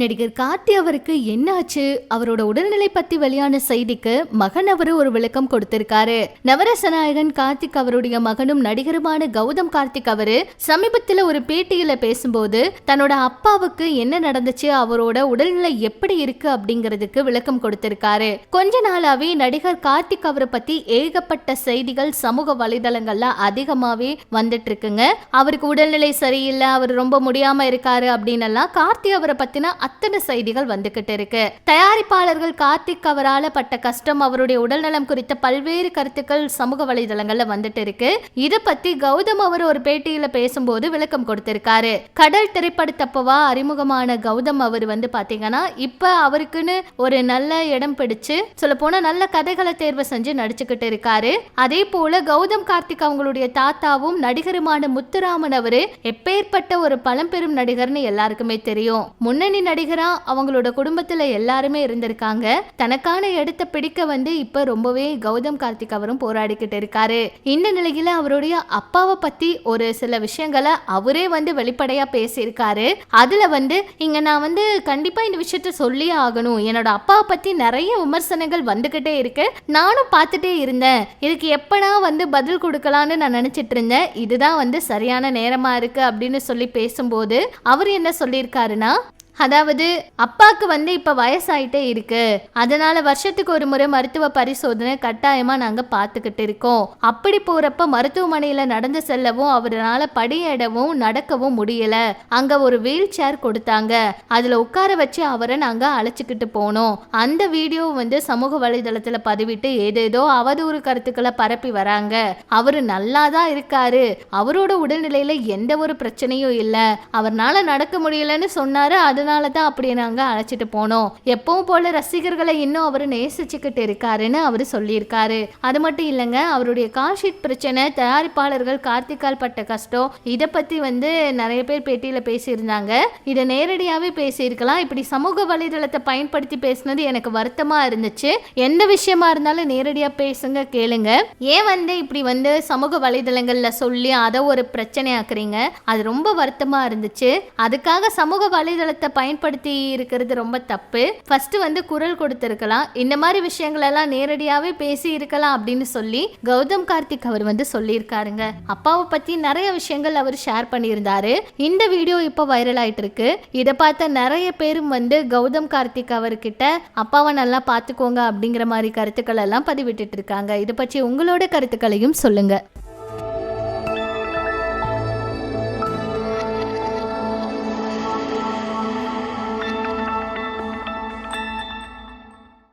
நடிகர் கார்த்தி அவருக்கு என்னாச்சு? அவரோட உடல்நிலை பத்தி வெளியான செய்திக்கு மகன் அவரு ஒரு விளக்கம் கொடுத்திருக்காரு. நவரச நாயகன் கார்த்திக் அவருடைய மகனும் நடிகருமான கௌதம் கார்த்திக் அவரு சமீபத்துல ஒரு பேட்டியில பேசும்போது தன்னோட அப்பாவுக்கு என்ன நடந்துச்சு அவரோட உடல்நிலை எப்படி இருக்கு அப்படிங்கிறதுக்கு விளக்கம் கொடுத்திருக்காரு. கொஞ்ச நாளாவே நடிகர் கார்த்திக் அவரை பத்தி ஏகப்பட்ட செய்திகள் சமூக வலைதளங்கள்ல அதிகமாவே வந்துட்டு இருக்குங்க அவருக்கு உடல்நிலை சரியில்லை அவர் ரொம்ப முடியாம இருக்காரு அப்படின்னு எல்லாம் கார்த்தி அவரை பத்தின அத்தனை செய்திகள் வந்துகிட்டு இருக்கு. தயாரிப்பாளர்கள் கார்த்திக் அவரால பட்ட கஷ்டம் அவருடைய உடல்நலம் குறித்த பல்வேறு கருத்துக்கள் சமூக வலைதளங்கள்ல வந்துட்டு இருக்கு. இத பத்தி கௌதம் அவர் ஒரு பேட்டியில பேசும்போது விளக்கம் கொடுத்திருக்காரு. கடல் திரைப்படத்தப்பவா அறிமுகமான கௌதம் அவர் வந்து பாத்தீங்கன்னா இப்ப அவருக்குன்னு ஒரு நல்ல இடம் பிடிச்சு சொல்ல போனா நல்ல கதைகளை தேர்வு செஞ்சு நடிச்சுக்கிட்டு இருக்காரு. அதே போல கௌதம் கார்த்திக் அவங்களுடைய தாத்தாவும் நடிகருமான முத்துராமன் அவரு எப்பேற்பட்ட ஒரு பழம்பெரும் நடிகர்னு எல்லாருக்குமே தெரியும். முன்னணி நடிகரா அவங்களோட குடும்பத்துல எல்லாருமே இருந்திருக்காங்க. தனக்கான இடத்தை பிடிக்க வந்து இப்ப ரொம்பவே கௌதம் கார்த்திக் அவரும் போராடிக்கிட்டு இருக்காரு. இந்த நிலையில அவருடைய அப்பாவை பத்தி ஒரு சில விஷயங்களை அவரே வந்து வெளிப்படையா பேசியிருக்காரு. அதுல வந்து இங்க நான் வந்து கண்டிப்பா இந்த விஷயத்த சொல்லியே ஆகணும். என்னோட அப்பாவை பத்தி நிறைய விமர்சனங்கள் வந்துகிட்டே இருக்கு. நானும் பார்த்துட்டே இருந்தேன். இதுக்கு எப்படா வந்து பதில் கொடுக்கலான்னு நான் நினைச்சிட்டு இருந்தேன். இதுதான் வந்து சரியான நேரமா இருக்கு அப்படின்னு சொல்லி பேசும்போது அவர் என்ன சொல்லியிருக்காருன்னா அதாவது அப்பாக்கு வந்து இப்ப வயசாயிட்டே இருக்கு. அதனால வருஷத்துக்கு ஒரு முறை மருத்துவ பரிசோதனை கட்டாயமா நாங்க பார்த்துக்கிட்டு இருக்கோம். அப்படி போறப்ப மருத்துவமனையில நடந்து செல்லவும் அவரால் படியேடவும் நடக்கவும் முடியல. அங்க ஒரு வீல் சேர் கொடுத்தாங்க. அதுல உட்கார வச்சு அவரை நாங்க அழைச்சிக்கிட்டு போனோம். அந்த வீடியோ வந்து சமூக வலைதளத்துல பதிவிட்டு ஏதேதோ அவதூறு கருத்துக்களை பரப்பி வராங்க. அவரு நல்லா தான் இருக்காரு. அவரோட உடல்நிலையில எந்த ஒரு பிரச்சனையும் இல்ல. அவர்னால நடக்க முடியலன்னு சொன்னாரு. அது அதனால தான் அப்படி நாங்க அழைச்சிட்டு போனோம். எப்பவும் போல ரசிகர்களை இன்னும் அவர் நேசிச்சுக்கிட்டு இருக்காருன்னு அவர் சொல்லியிருக்காரு. அது மட்டும் இல்லைங்க அவருடைய கால்ஷீட் பிரச்சனை தயாரிப்பாளர்கள் கார்த்திகால் பட்ட கஷ்டம் இதை பத்தி வந்து நிறைய பேர் பேட்டியில பேசியிருந்தாங்க. இதை நேரடியாவே பேசியிருக்கலாம். இப்படி சமூக வலைதளத்தை பயன்படுத்தி பேசினது எனக்கு வருத்தமா இருந்துச்சு. எந்த விஷயமா இருந்தாலும் நேரடியா பேசுங்க கேளுங்க. ஏன் வந்து இப்படி வந்து சமூக வலைதளங்கள்ல சொல்லி அதை ஒரு பிரச்சனையாக்குறீங்க? அது ரொம்ப வருத்தமா இருந்துச்சு. அதுக்காக சமூக வலைதளத்தை பயன்படுத்தி இருக்கிறது ரொம்ப தப்பு. ஃபர்ஸ்ட் வந்து குரல் கொடுத்திருக்கலாம். இந்த மாதிரி விஷயங்கள் எல்லாம் நேரடியாவே பேசி இருக்கலாம் அப்படின்னு சொல்லி கௌதம் கார்த்திக் அவர் வந்து சொல்லியிருக்காருங்க. அப்பாவை பத்தி நிறைய விஷயங்கள் அவர் ஷேர் பண்ணியிருந்தாரு. இந்த வீடியோ இப்போ வைரல் ஆயிட்டு இருக்கு இதை பார்த்த நிறைய பேரும் வந்து கௌதம் கார்த்திக் அவர்கிட்ட அப்பாவை நல்லா பார்த்துக்கோங்க அப்படிங்கிற மாதிரி கருத்துக்கள் எல்லாம் பதிவிட்டுட்டு இருக்காங்க. இதை பற்றி உங்களோட கருத்துக்களையும் சொல்லுங்க.